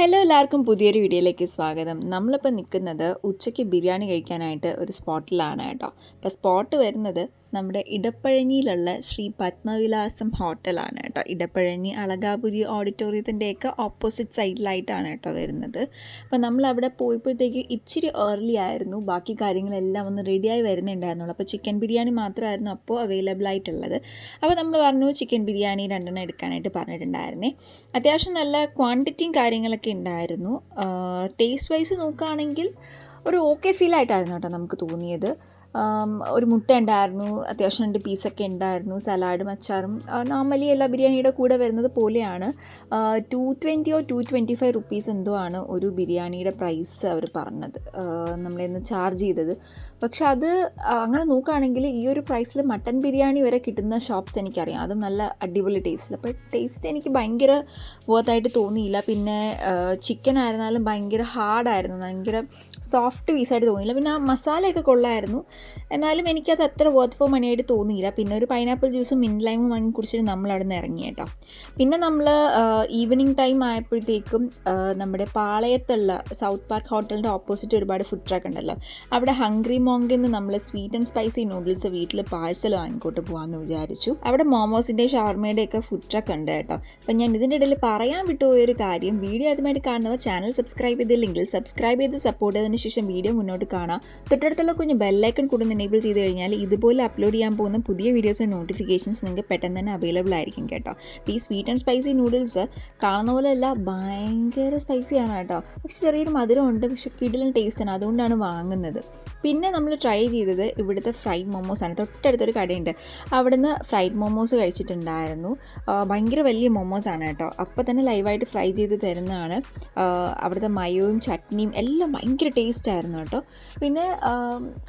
Hello എല്ലാവർക്കും പുതിയൊരു വീഡിയോയിലേക്ക് സ്വാഗതം. നമ്മളിപ്പോൾ നിൽക്കുന്നത് ഉച്ചയ്ക്ക് ബിരിയാണി കഴിക്കാനായിട്ട് ഒരു സ്പോട്ടിലാണ് കേട്ടോ. അപ്പോൾ സ്പോട്ട് വരുന്നത് നമ്മുടെ ഇടപ്പഴഞ്ഞിയിലുള്ള ശ്രീ പത്മവിലാസം ഹോട്ടലാണ് കേട്ടോ. ഇടപ്പഴഞ്ഞി അളകാപുരി ഓഡിറ്റോറിയത്തിന്റെയൊക്കെ ഓപ്പോസിറ്റ് സൈഡിലായിട്ടാണ് കേട്ടോ വരുന്നത്. അപ്പോൾ നമ്മൾ അവിടെ പോയപ്പോഴത്തേക്ക് ഇച്ചിരി ഏർലി ആയിരുന്നു. ബാക്കി കാര്യങ്ങളെല്ലാം ഒന്ന് റെഡിയായി വരുന്നുണ്ടായിരുന്നുള്ളൂ. അപ്പോൾ ചിക്കൻ ബിരിയാണി മാത്രമായിരുന്നു അപ്പോൾ അവൈലബിൾ ആയിട്ടുള്ളത്. അപ്പോൾ നമ്മൾ പറഞ്ഞു ചിക്കൻ ബിരിയാണി രണ്ടെണ്ണം എടുക്കാനായിട്ട് പറഞ്ഞിട്ടുണ്ടായിരുന്നേ. അത്യാവശ്യം നല്ല ക്വാണ്ടിറ്റിയും കാര്യങ്ങളൊക്കെ ഉണ്ടായിരുന്നു. ടേസ്റ്റ് വൈസ് നോക്കുകയാണെങ്കിൽ ഒരു ഓക്കെ ഫീൽ ആയിട്ടായിരുന്നു കേട്ടോ നമുക്ക് തോന്നിയത്. ഒരു മുട്ട ഉണ്ടായിരുന്നു അത്യാവശ്യം രണ്ട് പീസൊക്കെ ഉണ്ടായിരുന്നു സലാഡും അച്ചാറും നോർമലി എല്ലാ ബിരിയാണിയുടെ കൂടെ വരുന്നത് പോലെയാണ്. ടു ട്വന്റിയോ ടു ട്വന്റി ഫൈവ് റുപ്പീസ് എന്തോ ആണ് ഒരു ബിരിയാണിയുടെ പ്രൈസ് അവർ പറഞ്ഞത്. നമ്മളിന്ന് ചാർജ് ചെയ്തത്. പക്ഷെ അത് അങ്ങനെ നോക്കുകയാണെങ്കിൽ ഈ ഒരു പ്രൈസിൽ മട്ടൻ ബിരിയാണി വരെ കിട്ടുന്ന ഷോപ്സ് എനിക്കറിയാം. അതും നല്ല അടിപൊളി ടേസ്റ്റിൽ അപ്പോൾ ടേസ്റ്റ് എനിക്ക് ഭയങ്കര വർത്തായിട്ട് തോന്നിയില്ല. പിന്നെ ചിക്കൻ ആയിരുന്നാലും ഭയങ്കര ഹാർഡായിരുന്നു ഭയങ്കര സോഫ്റ്റ് പീസായിട്ട് തോന്നിയില്ല. പിന്നെ ആ മസാലയൊക്കെ കൊള്ളായിരുന്നു. എന്നാലും എനിക്കത് അത്ര വർത്ത് ഫോർ മണിയായിട്ട് തോന്നിയില്ല. പിന്നെ ഒരു പൈനാപ്പിൾ ജ്യൂസും മിൻ ലൈമും വാങ്ങി കുടിച്ചിട്ട് നമ്മൾ അവിടെ നിന്ന് ഇറങ്ങി കേട്ടോ. പിന്നെ നമ്മൾ ഈവനിങ് ടൈം ആയപ്പോഴത്തേക്കും നമ്മുടെ പാളയത്തുള്ള സൗത്ത് പാർക്ക് ഹോട്ടലിന്റെ ഓപ്പോസിറ്റ് ഒരുപാട് ഫുഡ് ട്രാക്ക് ഉണ്ടല്ലോ. അവിടെ ഹംഗ്രി മോങ്കിൽ നിന്ന് നമ്മൾ സ്വീറ്റ് ആൻഡ് സ്പൈസി നൂഡിൽസ് വീട്ടിൽ പാഴ്സൽ വാങ്ങിക്കോട്ട് പോകാമെന്ന് വിചാരിച്ചു. അവിടെ മോമോസിന്റെ ഷവർമയുടെ ഒക്കെ ഫുഡ് ട്രാക്ക് ഉണ്ട് കേട്ടോ. അപ്പം ഞാൻ ഇതിന്റെ ഇടയിൽ പറയാൻ വിട്ടുപോയൊരു കാര്യം വീഡിയോ ആദ്യമായിട്ട് കാണുന്നവർ ചാനൽ സബ്സ്ക്രൈബ് ചെയ്തില്ലെങ്കിൽ സബ്സ്ക്രൈബ് ചെയ്ത് സപ്പോർട്ട് ചെയ്തതിന് ശേഷം വീഡിയോ മുന്നോട്ട് കാണാം. തൊട്ടടുത്തുള്ള കുഞ്ഞ് ബെല്ലൈക്കൺ കൂടെ ഒന്ന് എനേബിൾ ചെയ്ത് കഴിഞ്ഞാൽ ഇതുപോലെ അപ്ലോഡ് ചെയ്യാൻ പോകുന്ന പുതിയ വീഡിയോസും നോട്ടിഫിക്കേഷൻസ് നിങ്ങൾക്ക് പെട്ടെന്ന് തന്നെ അവൈലബിൾ ആയിരിക്കും കേട്ടോ. ഈ സ്വീറ്റ് ആൻഡ് സ്പൈസി നൂഡിൽസ് കാണുന്ന പോലെ പോലെയല്ല ഭയങ്കര സ്പൈസി ആണ് കേട്ടോ. പക്ഷെ ചെറിയൊരു മധുരമുണ്ട് പക്ഷെ കിടിലൻ ടേസ്റ്റാണ് അതുകൊണ്ടാണ് വാങ്ങുന്നത്. പിന്നെ നമ്മൾ ട്രൈ ചെയ്തത് ഇവിടുത്തെ ഫ്രൈഡ് മോമോസ് ആണ്. തൊട്ടടുത്തൊരു കടയുണ്ട്. അവിടുന്ന് ഫ്രൈഡ് മോമോസ് കഴിച്ചിട്ടുണ്ടായിരുന്നു. ഭയങ്കര വലിയ മോമോസ് ആണ് കേട്ടോ. അപ്പോൾ തന്നെ ലൈവായിട്ട് ഫ്രൈ ചെയ്ത് തരുന്നതാണ്. അവിടുത്തെ മയോയും ചട്നിയും എല്ലാം ഭയങ്കര ടേസ്റ്റ് ആയിരുന്നു കേട്ടോ. പിന്നെ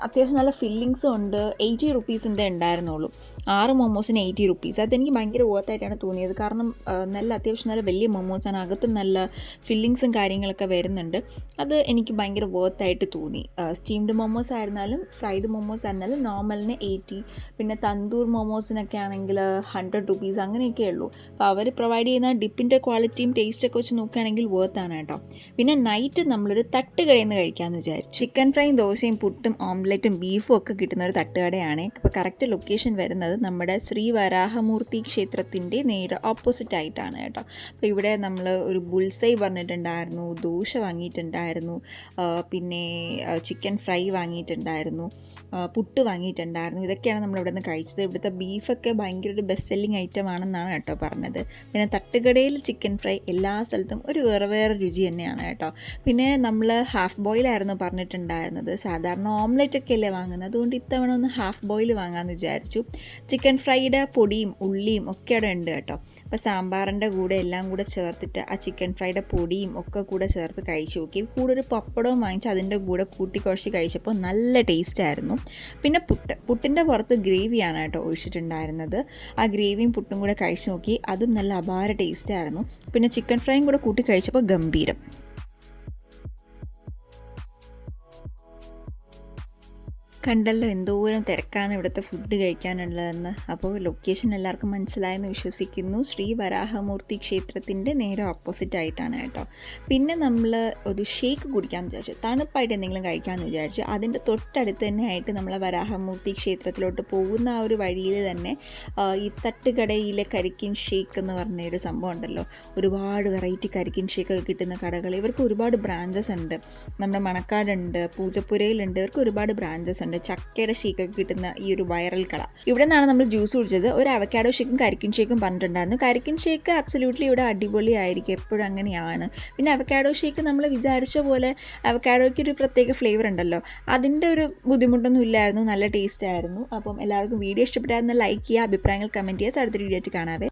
അത്യാവശ്യം നല്ല ഫില്ലിങ്സും ഉണ്ട്. എയ്റ്റി റുപ്പീസിന്റെ ഉണ്ടായിരുന്നുള്ളൂ. ആറ് മോമോസിന് എയ്റ്റി റുപ്പീസ്. അതെനിക്ക് ഭയങ്കര ഓർത്തായിട്ടാണ് തോന്നിയത്. കാരണം നല്ല അത്യാവശ്യം നല്ല വലിയ മോമോസാണ് അകത്തും നല്ല ഫില്ലിങ്സും കാര്യങ്ങളൊക്കെ വരുന്നുണ്ട്. അത് എനിക്ക് ഭയങ്കര വർത്തായിട്ട് തോന്നി. സ്റ്റീംഡ് മൊമോസ് ആയിരുന്നാലും ഫ്രൈഡ് മൊമോസ് ആയിരുന്നാലും നോർമലിന് എയ്റ്റി. പിന്നെ തന്തൂർ മോമോസിനൊക്കെ ആണെങ്കിൽ ഹൺഡ്രഡ് റുപ്പീസ് അങ്ങനെയൊക്കെ ഉള്ളൂ. അപ്പോൾ അവർ പ്രൊവൈഡ് ചെയ്യുന്ന ഡിപ്പിന്റെ ക്വാളിറ്റിയും ടേസ്റ്റൊക്കെ വെച്ച് നോക്കുകയാണെങ്കിൽ വർത്താണ് കേട്ടോ. പിന്നെ നൈറ്റ് നമ്മളൊരു തട്ടുകടയിൽ നിന്ന് കഴിക്കാമെന്ന് വിചാരിച്ചു. ചിക്കൻ ഫ്രൈയും ദോശയും പുട്ടും ഓംലെറ്റും ബീഫും ഒക്കെ കിട്ടുന്ന ഒരു തട്ടുകടയാണ്. അപ്പോൾ കറക്റ്റ് ലൊക്കേഷൻ വരുന്നത് നമ്മുടെ ശ്രീ വരാഹമൂർത്തി ക്ഷേത്രത്തിന്റെ നേരെ ഓപ്പോസിറ്റ് ആയിട്ടാണ് കേട്ടോ. അപ്പോൾ ഇവിടെ നമ്മൾ ഒരു ബുൾസൈ പറഞ്ഞിട്ടുണ്ടായിരുന്നു ദോശ വാങ്ങിയിട്ടുണ്ടായിരുന്നു പിന്നെ ചിക്കൻ ഫ്രൈ വാങ്ങിയിട്ടുണ്ടായിരുന്നു പുട്ട് വാങ്ങിയിട്ടുണ്ടായിരുന്നു. ഇതൊക്കെയാണ് നമ്മൾ ഇവിടെ നിന്ന് കഴിച്ചത്. ഇവിടുത്തെ ബീഫൊക്കെ ഭയങ്കര ഒരു ബെസ്റ്റ് സെല്ലിംഗ് ഐറ്റം ആണെന്നാണ് കേട്ടോ പറഞ്ഞത്. പിന്നെ തട്ടുകടയിൽ ചിക്കൻ ഫ്രൈ എല്ലാ സ്ഥലത്തും ഒരു വേറെ വേറെ രുചി തന്നെയാണ് കേട്ടോ. പിന്നെ നമ്മൾ ഹാഫ് ബോയിലായിരുന്നു പറഞ്ഞിട്ടുണ്ടായിരുന്നത്. സാധാരണ ഓംലെറ്റ് ഒക്കെ അല്ലേ വാങ്ങുന്നത്. അതുകൊണ്ട് ഇത്തവണ ഒന്ന് ഹാഫ് ബോയിൽ വാങ്ങാമെന്ന് വിചാരിച്ചു. ചിക്കൻ ഫ്രൈയുടെ പൊടിയും ഉള്ളിയും ഒക്കെ അവിടെ ഉണ്ട് കേട്ടോ. അപ്പോൾ സാമ്പാറിന്റെ കൂടെ എല്ലാം കൂടെ ചേർത്തിട്ട് ആ ചിക്കൻ ഫ്രൈയുടെ പൊടിയും ഒക്കെ കൂടെ ചേർത്ത് കഴിച്ചു നോക്കി. കൂടെ ഒരു പപ്പടവും വാങ്ങിച്ച് അതിന്റെ കൂടെ കൂട്ടിക്കുഴച്ച് കഴിച്ചപ്പോൾ നല്ല ടേസ്റ്റ് ആയിരുന്നു. പിന്നെ പുട്ട്. പുട്ടിന്റെ പുറത്ത് ഗ്രേവിയാണ് കേട്ടോ ഒഴിച്ചിട്ടുണ്ടായിരുന്നത്. ആ ഗ്രേവിയും പുട്ടും കൂടെ കഴിച്ചു നോക്കി. അതും നല്ല അപാര ടേസ്റ്റ് ആയിരുന്നു. പിന്നെ ചിക്കൻ ഫ്രൈയും കൂടെ കൂട്ടി കഴിച്ചപ്പോൾ ഗംഭീരം. കണ്ടല്ലോ എന്തോരം തിരക്കാണ് ഇവിടുത്തെ ഫുഡ് കഴിക്കാനുള്ളതെന്ന്. അപ്പോൾ ലൊക്കേഷൻ എല്ലാവർക്കും മനസ്സിലായെന്ന് വിശ്വസിക്കുന്നു. ശ്രീ വരാഹമൂർത്തി ക്ഷേത്രത്തിന്റെ നേരെ ഓപ്പോസിറ്റ് ആയിട്ടാണ് കേട്ടോ. പിന്നെ നമ്മൾ ഒരു ഷേക്ക് കുടിക്കാമെന്ന് വിചാരിച്ചു. തണുപ്പായിട്ട് എന്തെങ്കിലും കഴിക്കാമെന്ന് വിചാരിച്ചു. അതിന്റെ തൊട്ടടുത്ത് തന്നെ ആയിട്ട് നമ്മൾ വരാഹമൂർത്തി ക്ഷേത്രത്തിലോട്ട് പോകുന്ന ആ ഒരു വഴിയിൽ തന്നെ ഈ തട്ടുകടയിലെ കരിക്കിൻ ഷേക്ക് എന്ന് പറഞ്ഞ ഒരു സംഭവം ഉണ്ടല്ലോ. ഒരുപാട് വെറൈറ്റി കരിക്കിൻ ഷേക്കൊക്കെ കിട്ടുന്ന കടകൾ. ഇവർക്ക് ഒരുപാട് ബ്രാഞ്ചസ് ഉണ്ട്. നമ്മുടെ മണക്കാടുണ്ട് പൂജപ്പുരയിലുണ്ട്. ഇവർക്ക് ഒരുപാട് ബ്രാഞ്ചസ് ഉണ്ട്. ചക്കയുടെ ഷേക്കൊക്കെ കിട്ടുന്ന ഈ ഒരു വൈറൽ കട ഇവിടെ നിന്നാണ് നമ്മൾ ജ്യൂസ് കുടിച്ചത്. ഒരു അവക്കാഡോ ഷേക്കും കരിക്കിൻ ഷേക്കും പറഞ്ഞിട്ടുണ്ടായിരുന്നു. കരിക്കിൻ ഷേക്ക് അബ്സല്യൂട്ട്ലി ഇവിടെ അടിപൊളിയായിരിക്കും എപ്പോഴും അങ്ങനെയാണ്. പിന്നെ അവക്കാഡോ ഷേക്ക് നമ്മൾ വിചാരിച്ച പോലെ അവക്കാഡോയ്ക്ക് ഒരു പ്രത്യേക ഫ്ലേവർ ഉണ്ടല്ലോ. അതിന്റെ ഒരു ബുദ്ധിമുട്ടൊന്നും ഇല്ലായിരുന്നു. നല്ല ടേസ്റ്റ് ആയിരുന്നു. അപ്പം എല്ലാവർക്കും വീഡിയോ ഇഷ്ടപ്പെട്ടായിരുന്നു ലൈക്ക് ചെയ്യുക അഭിപ്രായങ്ങൾ കമന്റ് ചെയ്യുക. അടുത്തൊരു വീഡിയോ ആയിട്ട് കാണാവേ.